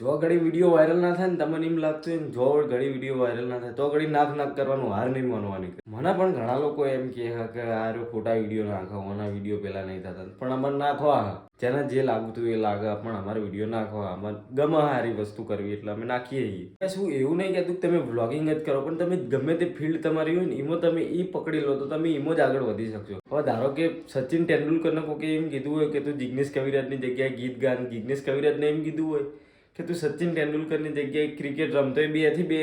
જો ઘડી video viral ના થાય ને તમને એમ લાગતું હોય જો ઘડી વીડિયો વાયરલ ના થાય, તો ઘડી નાક નાક કરવાનું, હાર નહીં માનવાની મને પણ ઘણા લોકો એમ કહે કે આ ખોટા વીડિયો નાખો, આના વીડિયો પેલા નહીં થતા. પણ અમારે નાખવા જેને જે લાગતું એ લાગે પણ અમારે વીડિયો નાખવા અમારે ગમે સારી વસ્તુ કરવી એટલે અમે નાખીએ છીએ. શું, એવું નહીં કહેતું કે તમે વ્લોગિંગ જ કરો, પણ તમે ગમે તે ફિલ્ડ તમારી હોય ને, એમાં તમે એ પકડી લો તો તમે એમાં જ આગળ વધી શકશો. હવે ધારો કે સચિન તેંડુલકરને કોકે એમ કીધું હોય કે તું જિગ્નેશ કવિરાજની જગ્યાએ ગીત ગાન, જિગ્નેશ કવિરાજને એમ કીધું હોય કે તું સચિન તેંડુલકરની જગ્યાએ ક્રિકેટ રમતો એ બેથી બે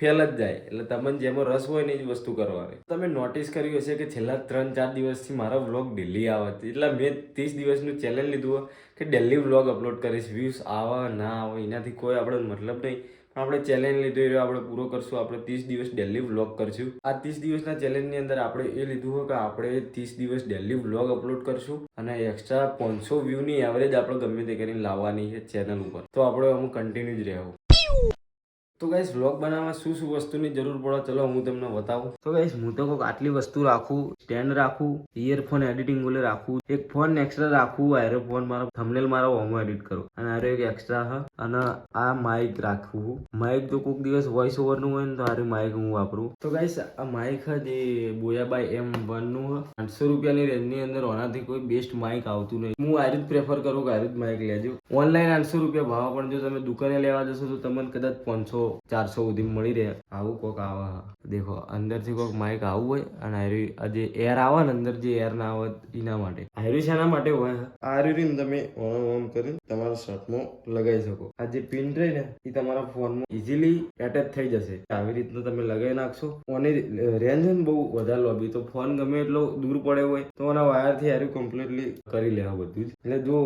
ફેલ જ જાય. એટલે તમને જેમાં રસ હોય ને એ જ વસ્તુ કરવાની. તમે નોટિસ કર્યું હશે કે છેલ્લા ત્રણ ચાર દિવસથી મારો વ્લોગ ડેલી આવે છે. એટલે મેં ત્રીસ દિવસનું ચેલેન્જ લીધું કે ડેલી વ્લોગ અપલોડ કરીશ. વ્યૂઝ આવે, ના આવે, એનાથી કોઈ આપણે મતલબ નહીં. પણ આપણે ચેલેન્જ લીધું એ આપણે પૂરો કરશું. આપણે ત્રીસ દિવસ ડેલી વ્લોગ કરશું. આ ત્રીસ દિવસના ચેલેન્જની અંદર આપણે એ લીધું હોય કે આપણે ત્રીસ દિવસ ડેલી વ્લોગ અપલોડ કરશું. અને એક્સ્ટ્રા પાંચસો વ્યૂની એવરેજ આપણે ગમે તે કરીને લાવવાની છે ચેનલ ઉપર. તો આપણે અમુક કન્ટિન્યુ જ રહેવું. તો ગાઈશ વ્લોગ બનાવવા શું શું વસ્તુની જરૂર પડે, ચલો હું તમને બતાવું. તો ગાઈશ હું તો કોઈક આટલી વસ્તુ રાખું સ્ટેન્ડ રાખું ઇયરફોન એડિટિંગ બોલે રાખું, એક ફોન એક્સ્ટ્રા રાખું આરે ફોન મારો થમનેલ મારો હોમો એડિટ કરું. અને આરો એક એક્સ્ટ્રા હ, અને આ માઇક રાખવું. માઇક તો કોઈક દિવસ વોઇસ ઓવરનું હોય ને તો આરે માઇક હું વાપરું. તો ગાઈશ આ માઇક હ, જે બોયાબાઈ એમ વનનું હ આઠસો રૂપિયાની રેન્જની અંદર ઓનાથી કોઈ બેસ્ટ માઇક આવતું નહીં. હું આ જ પ્રેફર કરું કે આ રીત માઇક લેજો. ઓનલાઈન આઠસો રૂપિયા ભાવ, પણ જો તમે દુકાને લેવા જશો તો તમને કદાચ પાંચસો ચારસો સુધી મળી રહે. આવું કોક આવે દેખો, અંદરથી કોક માઇક આવું હોય અને આયુ જે એર આવે ને અંદર જે એર ના આવે એના માટે. આયુ શેના માટે હોય આયુ તમે ઓમ ઓમ કરી તમારા શર્ટમાં લગાવી શકો. આ જે પિન રહી ને, એ તમારા ફોનમાં ઇઝીલી એટેચ થઈ જશે. આવી રીતના તમે લગાવી નાખશો. ઓની રેન્જ બહુ વધારે લોબી તો ફોન ગમે એટલો દૂર પડે હોય, તો એના વાયરથી આયુ કમ્પ્લીટલી કરી લેવા બધું એટલે જો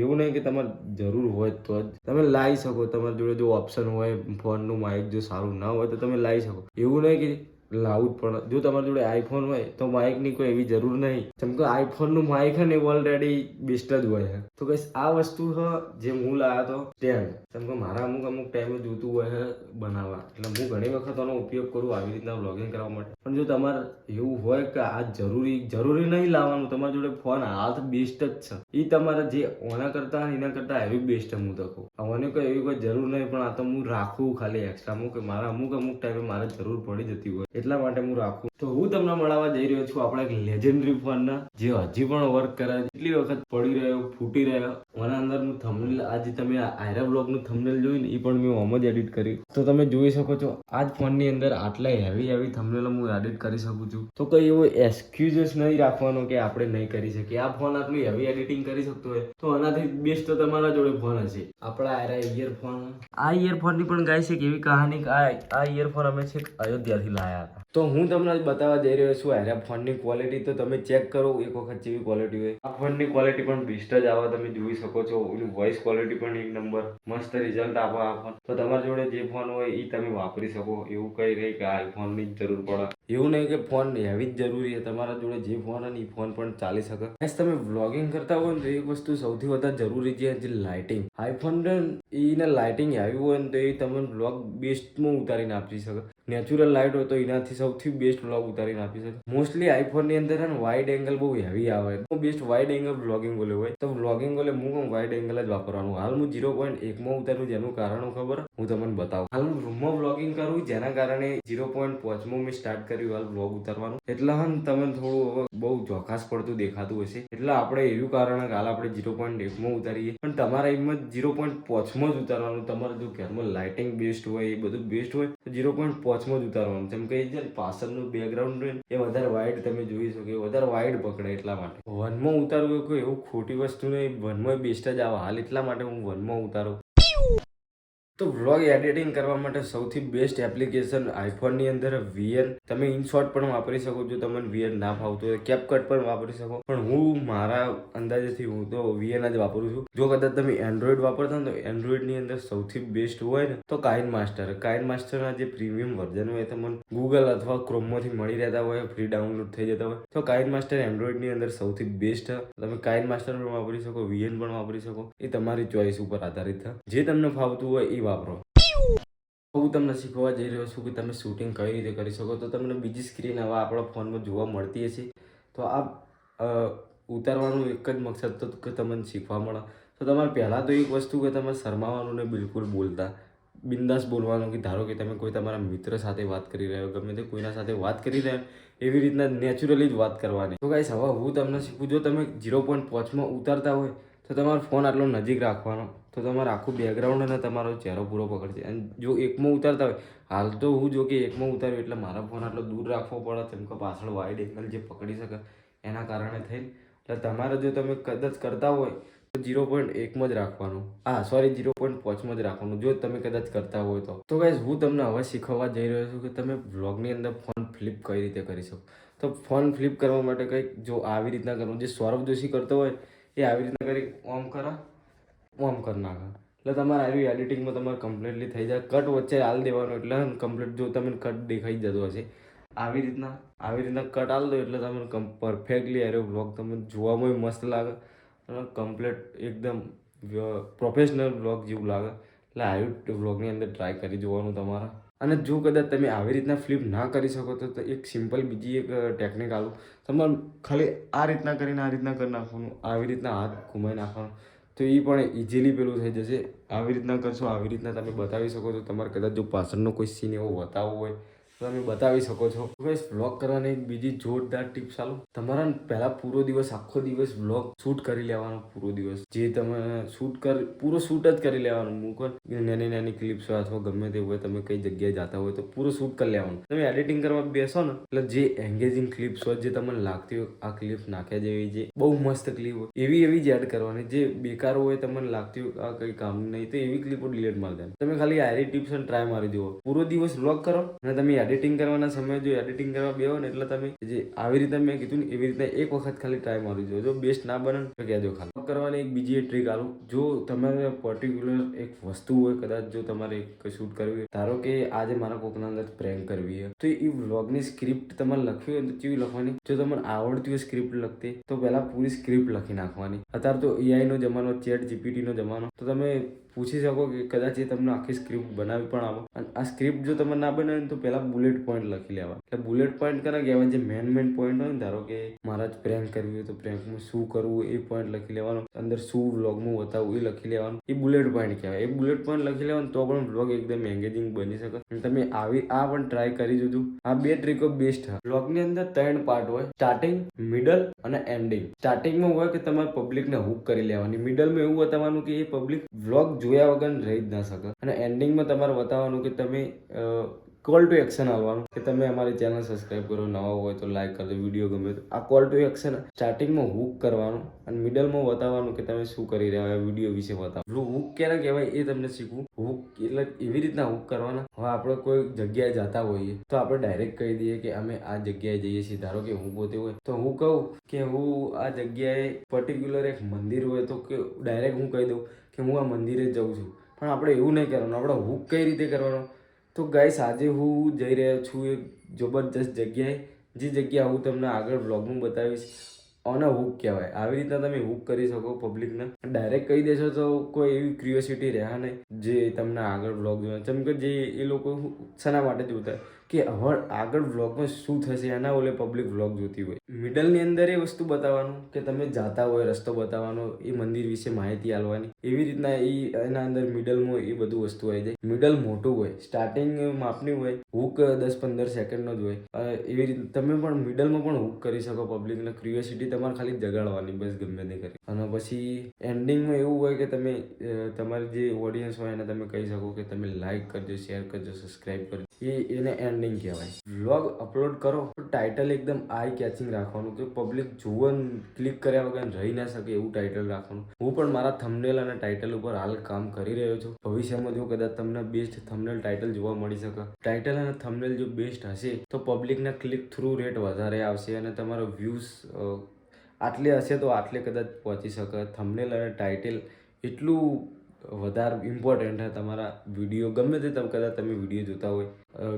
એવું નહીં કે તમારે જરૂર હોય તો જ. તમે લાવી શકો. તમારી જોડે જો ઓપ્શન હોય ફોનનું માઇક જો સારું ના હોય તો તમે લાવી શકો. એવું નહીં કે લાવવું જ પડે જો તમારી જોડે આઈફોન હોય તો માઇકની કોઈ એવી જરૂર નહીં. જેમ કે આઈફોનનું માઇક હે ને ઓલરેડી બેસ્ટ જ હોય છે તો કઈ આ વસ્તુ હ જે હું લાવ્યો હતો સ્ટેન્ડ જેમ કે મારા અમુક અમુક ટાઈમે જોતું હોય બનાવવા. એટલે હું ઘણી વખત આનો ઉપયોગ કરું આવી રીતના વ્લોગિંગ કરવા માટે. પણ જો તમારે એવું હોય કે આ જરૂરી જરૂરી નહીં લાવવાનું, તમારી જોડે ફોન હાથ બેસ્ટ જ છે. એ તમારે જે ઓના કરતા એના કરતા એવી બેસ્ટ હું તો કહું. મને કોઈ એવી કોઈ જરૂર નહીં, પણ આ તો હું રાખું ખાલી એક્સ્ટ્રા હું મારા અમુક અમુક ટાઈમે મારે જરૂર પડી જતી હોય. એટલા માટે હું રાખું. તો હું તમને મળવા જઈ રહ્યો છું આપણા એક લેજેન્ડરી ફોનના જે હજી પણ વર્ક કરે એટલી વખત પડી રહ્યો, ફૂટી રહ્યો. આના અંદર હું થંબનેલ આજે તમે આયરા બ્લોગનું થંબનેલ જોયું ને એ પણ મેં ઓમ જ એડિટ કર્યું. તો તમે જોઈ શકો છો આ જ ફોનની અંદર આટલા હેવી હેવી થંબનેલ હું એડિટ કરી શકું છું. તો કંઈ એવો એક્સક્યુઝસ નહીં રાખવાનો કે આપણે નહીં કરી શકીએ. આ ફોન આટલું હેવી એડિટિંગ કરી શકતો હોય, તો આનાથી બેસ્ટ તો તમારા જોડે ફોન હશે. આપણા આયરા ઇયરફોન આ ઇયરફોનની પણ ગાય છે કે એવી કહાની આ ઇયરફોન અમે છેક અયોધ્યાથી લાયા હતા. તો હું તમને બતાવવા જઈ રહ્યો છું અરે ફોનની ક્વોલિટી તો તમે ચેક કરો એક વખત જેવી ક્વોલિટી હોય. આ ફોનની ક્વોલિટી પણ બેસ્ટ જ આવે તમે જોઈ શકો છો. એની વોઇસ ક્વોલિટી પણ એક નંબર મસ્ત રિઝલ્ટ આપે આ ફોન તો તમારી જોડે જે ફોન હોય એ તમે વાપરી શકો. એવું કઈ નહીં કે આ ફોનની જ જરૂર પડે. એવું નહીં કે ફોન હેવી જ જરૂરી છે. તમારા જોડે જે ફોન હોય ને એ ફોન પણ ચાલી શકે. બસ તમે વ્લોગિંગ કરતા હોય ને તો એક વસ્તુ સૌથી વધારે જરૂરી છે જે લાઇટિંગ આઈફોન એને લાઇટિંગ આવી હોય ને તો એ તમને વ્લોગ બેસ્ટમાં ઉતારીને આપી શકે. નેચરલ લાઇટ હોય તો એનાથી સૌથી બેસ્ટ વ્લોગ ઉતારીને આપી શકે. મોસ્ટલી આઈફોનની અંદર છે ને વાઇડ એંગલ બહુ હેવી આવે. બેસ્ટ વાઇડ એંગલ વ્લોગિંગ બોલે હોય. તો વ્લોગિંગ બોલે હું કહું વાઇડ એંગલ જ વાપરવાનું. હાલ હું ઝીરો પોઈન્ટ એકમાં ઉતારું જેનું કારણ ખબર? હું તમને બતાવું. હાલ હું રૂમમાં વ્લોગિંગ કરું જેના કારણે ઝીરો પોઈન્ટ પાંચમાં મેં સ્ટાર્ટ કર્યું હાલ વ્લોગ ઉતારવાનું. એટલે હા ને તમને થોડું બહુ ચોખાસ પડતું દેખાતું હશે. એટલે આપણે એવું કારણ હાલ આપણે ઝીરો પોઈન્ટ એકમાં ઉતારીએ. પણ તમારા એમાં ઝીરો પોઈન્ટ પાંચમાં જ ઉતારવાનું. તમારે જો ઘરમાં લાઇટિંગ બેસ્ટ હોય, એ બધું બેસ્ટ હોય, તો ઝીરો પોઈન્ટ પાંચમાં જ ઉતારવાનું જેમ કે જે પાછળનું બેકગ્રાઉન્ડ રહે એ વધારે વાઇડ તમે જોઈ શકો વધારે વાઇડ પકડે એટલા માટે. વનમાં ઉતારવું કોઈ એવું ખોટી વસ્તુ નહીં. વનમાં બેસ્ટ જ આવે. હાલ એટલા માટે હું વનમાં ઉતારું. તો વ્લોગ એડિટિંગ કરવા માટે સૌથી બેસ્ટ એપ્લિકેશન આઈફોનની અંદર વીએન તમે ઇનશોર્ટ પણ વાપરી શકો છો, તમને વીએન ના ફાવતું હોય. કેપકટ પણ વાપરી શકો. પણ હું મારા અંદાજેથી હું તો વીએન જ વાપરું છું. જો કદાચ તમે એન્ડ્રોઈડ વાપરતા હોય તો એન્ડ્રોઈડની અંદર સૌથી બેસ્ટ હોય ને, તો કાઇન માસ્ટર કાઇન માસ્ટરના જે પ્રીમિયમ વર્ઝન હોય તમને ગૂગલ અથવા ક્રોમમાંથી મળી રહેતા હોય ફ્રી ડાઉનલોડ થઈ જતા હોય. તો કાઇન માસ્ટર એન્ડ્રોઈડની અંદર સૌથી બેસ્ટ તમે કાઇન માસ્ટર પણ વાપરી શકો વીએન પણ વાપરી શકો. એ તમારી ચોઈસ ઉપર આધારિત છે. જે તમને ફાવતું હોય એ વાપરો હું તમને શીખવા જઈ રહ્યો છું કે તમે શૂટિંગ કઈ રીતે કરી શકો? તો તમને બીજી સ્ક્રીન હવે આપણા ફોનમાં જોવા મળતી હશે. તો આ ઉતારવાનું એક જ મકસદ તો કે તમને શીખવા મળે. તો તમારે પહેલાં તો એક વસ્તુ કે તમે શરમાવાનું ને બિલકુલ બોલતા. બિંદાસ બોલવાનું કે ધારો કે તમે કોઈ તમારા મિત્ર સાથે વાત કરી રહ્યો ગમે તે કોઈના સાથે વાત કરી રહ્યા એવી રીતના નેચરલી જ વાત કરવાની. તો ગાઈસ હવે હું તમને શીખું, જો તમે ઝીરો પોઈન્ટ પાંચમાં ઉતારતા હોય તો તમારો ફોન આટલો નજીક રાખવાનો, તો તમારે આખું બેકગ્રાઉન્ડ અને તમારો ચહેરો પૂરો પકડશે. અને જો એકમાં ઉતારતા હોય, હાલ તો હું જો કે એકમાં ઉતાર્યું એટલે મારા ફોન આટલો દૂર રાખવો પડે તેમ કે પાછળ વાઇડ એંગલ જે પકડી શકે, એના કારણે થઈને. એટલે તમારે જો તમે કદાચ કરતા હોય, તો ઝીરો પોઈન્ટ એકમાં જ રાખવાનું. હા સોરી ઝીરો પોઈન્ટ પાંચમાં જ રાખવાનું, જો તમે કદાચ કરતા હોય તો. તો ગાઈઝ હું તમને હવે શીખવવા જઈ રહ્યો છું કે તમે બ્લોગની અંદર ફોન ફ્લિપ કઈ રીતે કરી શકો. તો ફોન ફ્લિપ કરવા માટે કંઈક જો આવી રીતના કરવું, જે સૌરભ જોશી કરતો હોય એ આવી રીતના કરી ઓમ કરો. ઓમ કરી નાખો. એટલે તમારે આવી એડિટિંગમાં તમારે કમ્પ્લીટલી થઈ જાય. કટ વચ્ચે હાલ દેવાનો એટલે કમ્પ્લીટ જો તમે કટ દેખાઈ જતો હશે. આવી રીતના આવી રીતના કટ હાલ દો એટલે તમને પરફેક્ટલી એરો બ્લોગ તમને જોવામાં મસ્ત લાગે. અને કમ્પ્લીટ એકદમ પ્રોફેશનલ બ્લોગ જેવું લાગે. એટલે આવી બ્લોગની અંદર ટ્રાય કરી જોવાનું તમારે. અને જો કદાચ તમે આવી રીતના ફ્લિપ ના કરી શકો તો એક સિમ્પલ બીજી એક ટેકનિક આવું તમારે ખાલી આ રીતના કરીને આ રીતના કરી નાખવાનું, આવી રીતના હાથ ઘુમાઈ નાખવાનો. તો એ પણ ઇઝીલી પેલું થઈ જશે. આવી રીતના કરશો, આવી રીતના તમે બતાવી શકો છો. તમારે કદાચ જો પાછળનો કોઈ સીન એવો બતાવવો હોય તમે બતાવી શકો છો. ગાઈસ વ્લોગ કરવાની એક બીજી જોરદાર ટિપ્સ આલો તમારા પહેલા પૂરો દિવસ, આખો દિવસ વ્લોગ શૂટ કરી લેવાનો, પૂરો દિવસ. જે તમે શૂટ કર, પૂરો શૂટ જ કરી લેવાનું મૂકો નાની નાની ક્લિપ્સ હોય અથવા ગમે તે હોય, તમે કઈ જગ્યાએ જતા હોય તો પૂરો શૂટ કરી લેવાનું. તમે એડિટિંગ કરવા બેસો ને, એટલે જે એન્ગેજિંગ ક્લિપ્સ હોય, જે તમને લાગતી હોય, આ ક્લિપ નાખ્યા જેવી જે બહુ મસ્ત ક્લિપ હોય, એવી એવી જ એડ કરવાની. જે બેકાર હોય, તમને લાગતી હોય આ કઈ કામ નહીં, તો એવી ક્લિપો ડિલીટ મારી દેવાની. તમે ખાલી આરી ટિપ્સ અને ટ્રાય મારી દો પૂરો દિવસ વ્લોગ કરો અને તમે એડિટિંગ કરવાના સમય જો એડિટિંગ કરવા બેહો ને એટલે તમે જે આવી રીતે મેં કીધું ને, એવી રીતના એક વખત ખાલી ટ્રાય મારી જો જો બેસ્ટ ના બને તો કહેજો ખાલી. કરવાની એક બીજી ટ્રીક આલું. જો તમારે પર્ટિક્યુલર એક વસ્તુ હોય, કદાચ જો તમારે કંઈ શૂટ કરવી હોય, ધારો કે આજે મારા કોકના અંદર પ્રેમ કરવી હોય તો એ વ્લોગની સ્ક્રિપ્ટ તમારે લખવી હોય તો કેવી લખવાની? જો તમને આવડતી હોય સ્ક્રિપ્ટ લખતી, તો પહેલાં પૂરી સ્ક્રિપ્ટ લખી નાખવાની. અત્યારે તો એઆઈનો જમાનો ચેટ જીપીટીનો જમાનો, તો તમે પૂછી શકો કે કદાચ એ તમને આખી સ્ક્રિપ્ટ બનાવી પણ આવે અને આ સ્ક્રિપ્ટ જો તમે ના બનાવે તો પહેલાં બુલેટ પોઈન્ટ લખી લેવા. એટલે બુલેટ પોઈન્ટ કરે કહેવાય, જે મેન મેન પોઈન્ટ હોય ને, ધારો કે મારા જ પ્રેન્ક કરવી હોય તો પ્રેન્કમાં શું કરવું એ પોઈન્ટ લખી લેવાનો. અંદર શું વ્લોગમાં બતાવવું એ લખી લેવાનું. એ બુલેટ પોઈન્ટ કહેવાય. એ બુલેટ પોઈન્ટ લખી લેવાનું તો પણ વ્લોગ એકદમ એન્ગેજિંગ બની શકે. અને તમે આવી, આ પણ ટ્રાય કરી જોજો. આ બે ટ્રીકો બેસ્ટ વ્લોગની અંદર ત્રણ પાર્ટ હોય. સ્ટાર્ટિંગ મિડલ અને એન્ડિંગ સ્ટાર્ટિંગમાં હોય કે તમારે પબ્લિકને હુક કરી લેવાની. મિડલમાં એવું બતાવવાનું કે એ પબ્લિક વ્લોગ જોયા વગર રહી જ ના શકે. અને એન્ડિંગમાં તમારે બતાવવાનું કે તમે કોલ ટુ એક્શન આવવાનું. કે તમે અમારી ચેનલ સબસ્ક્રાઈબ કરો, નવા હોય તો લાઈક કરજો વીડિયો ગમે તો. આ કોલ ટુ એક્શન સ્ટાર્ટિંગમાં હુક કરવાનું અને મિડલમાં બતાવવાનું કે તમે શું કરી રહ્યા હોય વીડિયો વિશે બતાવો. હુક ક્યારે કહેવાય એ તમને શીખવું. હુક એટલે એવી રીતના હુક કરવાના. હવે આપણે કોઈ જગ્યાએ જતા હોઈએ, તો આપણે ડાયરેક્ટ કહી દઈએ કે અમે આ જગ્યાએ જઈએ છીએ. ધારો કે હું પોતે હોય, તો હું કહું કે હું આ જગ્યાએ પર્ટિક્યુલર એક મંદિર હોય, તો કે ડાયરેક્ટ હું કહી દઉં કે હું આ મંદિરે જઉં છું. પણ આપણે એવું નહીં કરવાનું. આપણે હુક કઈ રીતે કરવાનો? તો ગાઈસ આજે હું જઈ રહ્યો છું એક જબરજસ્ત જગ્યાએ. જે જગ્યા હું તમને આગળ બ્લોગમાં બતાવીશ ઓને હુક કહેવાય. આવી રીતના તમે હુક કરી શકો પબ્લિકને ડાયરેક્ટ કહી દેશો તો કોઈ એવી ક્યુરિયોસિટી રહ્યા નહીં, જે તમને આગળ વ્લોગ જોવા જેમ કે જે એ લોકો શાના માટે જોતા? કે હવે આગળ વ્લોગમાં શું થશે એના ઓલે પબ્લિક વ્લોગ જોતી હોય. મિડલની અંદર એ વસ્તુ બતાવવાનું કે તમે જાતા હોય, રસ્તો બતાવવાનો, એ મંદિર વિશે માહિતી આપવાની એવી રીતના એ એના અંદર મિડલમાં એ બધું વસ્તુ આવી જાય. મિડલ મોટું હોય સ્ટાર્ટિંગ માપની હોય હુક દસ પંદર સેકન્ડનો જ હોય. એવી રીતે, તમે પણ મિડલમાં પણ હુક કરી શકો પબ્લિકને ક્યુરિયોસિટી તમારે ખાલી જગાડવાની, બસ ગમે તે કરી. અને પછી એન્ડિંગમાં એવું હોય કે તમે તમારી જે ઓડિયન્સ હોય એને તમે કહી શકો કે તમે લાઈક કરજો શેર કરજો સબસ્ક્રાઈબ કરજો. એ એને એન્ડિંગ કહેવાય. વ્લોગ અપલોડ કરો તો ટાઇટલ એકદમ આઈ કેચિંગ રાખવાનું કે પબ્લિક જુઓ ક્લિક કર્યા વગર રહી ના શકે એવું ટાઇટલ રાખવાનું. હું પણ મારા થંબનેલ અને ટાઇટલ ઉપર હાલ કામ કરી રહ્યો છું. ભવિષ્યમાં જો કદાચ તમને બેસ્ટ થંબનેલ ટાઇટલ જોવા મળી શકે. ટાઇટલ અને થંબનેલ જો બેસ્ટ હશે, તો પબ્લિકના ક્લિક થ્રુ રેટ વધારે આવશે અને તમારો વ્યૂઝ આટલે હશે તો આટલે કદાચ પહોંચી શકે. થંબનેલ અને ટાઇટલ એટલું વધારે ઇમ્પોર્ટન્ટ છે તમારા વીડિયો ગમે તે તમે કદાચ તમે વીડિયો જોતા હોય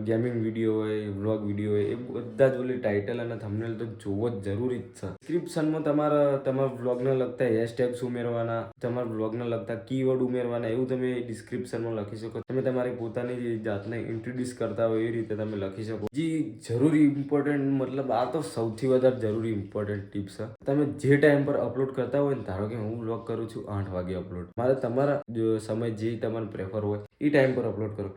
ગેમિંગ વીડિયો હોય વ્લોગ વીડિયો હોય, એ બધા જ ઓલી ટાઇટલ અને થંબનેલ તો જોવો જ જરૂરી જ છે. ડિસ્ક્રિપ્શનમાં તમારા તમારા વ્લોગને લગતા હેશટેગ્સ ઉમેરવાના, તમારા વ્લોગને લગતા કીવર્ડ ઉમેરવાના, એવું તમે ડિસ્ક્રિપ્શનમાં લખી શકો. તમે તમારી પોતાની જાતને ઇન્ટ્રોડ્યુસ કરતા હોય એ રીતે તમે લખી શકો. જે, જરૂરી ઇમ્પોર્ટન્ટ મતલબ આ તો સૌથી વધારે જરૂરી ઇમ્પોર્ટન્ટ ટિપ્સ છે. તમે જે ટાઈમ પર અપલોડ કરતા હોય ને, ધારો કે હું વ્લોગ કરું છું આઠ વાગે અપલોડ મારે તમારા સમય જે તમારે પ્રેફર હોય, એ ટાઈમ પર અપલોડ કરો.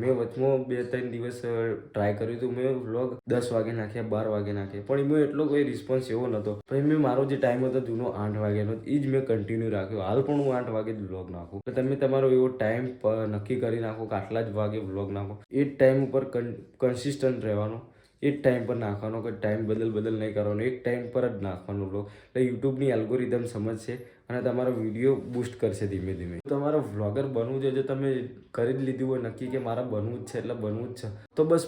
મેં વચમાં બે ત્રણ દિવસ ટ્રાય કર્યું હતું. મેં વ્લોગ દસ વાગે નાખ્યા, બાર વાગે નાખ્યા. પણ એમાં એટલો કોઈ રિસ્પોન્સ એવો નહોતો પણ મેં મારો જે ટાઈમ હતો જૂનો આઠ વાગ્યાનો એ જ મેં કન્ટિન્યુ રાખ્યો. હાલ પણ હું આઠ વાગે જ વ્લોગ નાખું. તમે તમારો એવો ટાઈમ નક્કી કરી નાખો કે આટલા જ વાગે વ્લોગ નાખો. એ જ ટાઈમ ઉપર કન્સિસ્ટન્ટ રહેવાનો. એ જ ટાઈમ પર નાખવાનો કે ટાઈમ બદલ બદલ નહીં કરવાનો. એક ટાઈમ પર જ નાખવાનો વ્લોગ એટલે યુટ્યુબની એલ્ગોરિધમ સમજશે. અને તમારો વીડિયો બૂસ્ટ કરશે ધીમે ધીમે. તમારો વ્લોગર બનવું છે જો તમે કરી જ લીધું હોય નક્કી કે મારા બનવું જ છે, એટલે બનવું જ છે. તો બસ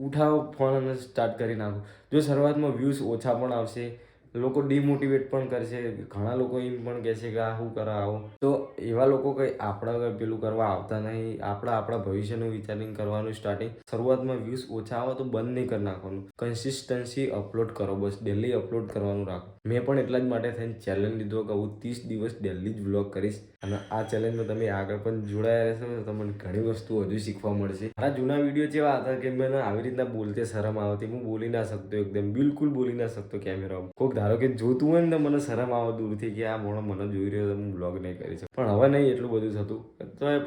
ઉઠાવો ફોન અને સ્ટાર્ટ કરી નાખો. જો શરૂઆતમાં વ્યૂઝ ઓછા પણ આવશે લોકો ડિમોટિવેટ પણ કરશે ઘણા લોકો એમ પણ કહેશે કે આ શું કરા, આવું. તો એવા લોકો કંઈ આપણા પેલું કરવા આવતા નહીં. આપણા આપણા ભવિષ્યનું વિચારીને કરવાનું સ્ટાર્ટિંગ શરૂઆતમાં વ્યૂઝ ઓછા આવે તો બંધ નહીં કરી નાખવાનું. કન્સિસ્ટન્સી અપલોડ કરો બસ. ડેલી અપલોડ કરવાનું રાખો. મેં પણ એટલા જ માટે થઈને ચેલેન્જ લીધો કે હું ત્રીસ દિવસ ડેલી જ વ્લોગ કરીશ. અને આ ચેલેન્જમાં તમે આગળ પણ જોડાયા રહેશો તો તમને ઘણી વસ્તુ હજુ શીખવા મળશે. મારા જૂના વીડિયો જેવા હતા કે મને આવી રીતના બોલતે શરમ આવતી, હું બોલી ના શકતો એકદમ, બિલકુલ બોલી ના શકતો કેમેરામાં કોઈક ધારો કે જોતું હોય ને તો મને શરમ આવે દૂરથી કે આ મોણો મને જોઈ રહ્યો તો હું બ્લોગ નહીં કરી શકું પણ હવે નહીં એટલું બધું થતું.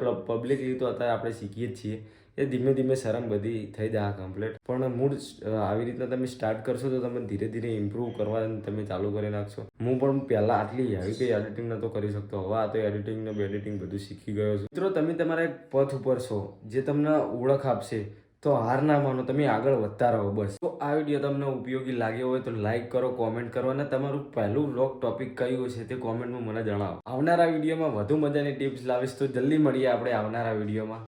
તો પબ્લિકલી તો અત્યારે આપણે શીખીએ જ છીએ. એ ધીમે ધીમે શરમ બધી થઈ જાય કમ્પ્લીટ પણ મૂળ આવી રીતના તમે સ્ટાર્ટ કરશો તો તમે ધીરે ધીરે ઇમ્પ્રૂવ કરવા તમે ચાલુ કરી નાખશો. હું પણ પહેલાં આટલી હેવી કંઈ એડિટિંગ નહોતો કરી શકતો. હવે આ તો એડિટિંગ ને એડિટિંગ બધું શીખી ગયો છું. મિત્રો, તમે તમારા એક પથ ઉપર છો જે તમને ઓળખ આપશે, તો હાર ના માનો, તમે આગળ વધતા રહો બસ. તો આ વીડિયો તમને ઉપયોગી લાગ્યો હોય તો લાઈક કરો કોમેન્ટ કરો અને તમારું પહેલું વ્લોગ ટોપિક કયું છે તે કોમેન્ટમાં મને જણાવો. આવનારા વિડીયોમાં વધુ મજાની ટિપ્સ લાવીશ, તો જલ્દી મળીએ આપણે આવનારા વિડીયોમાં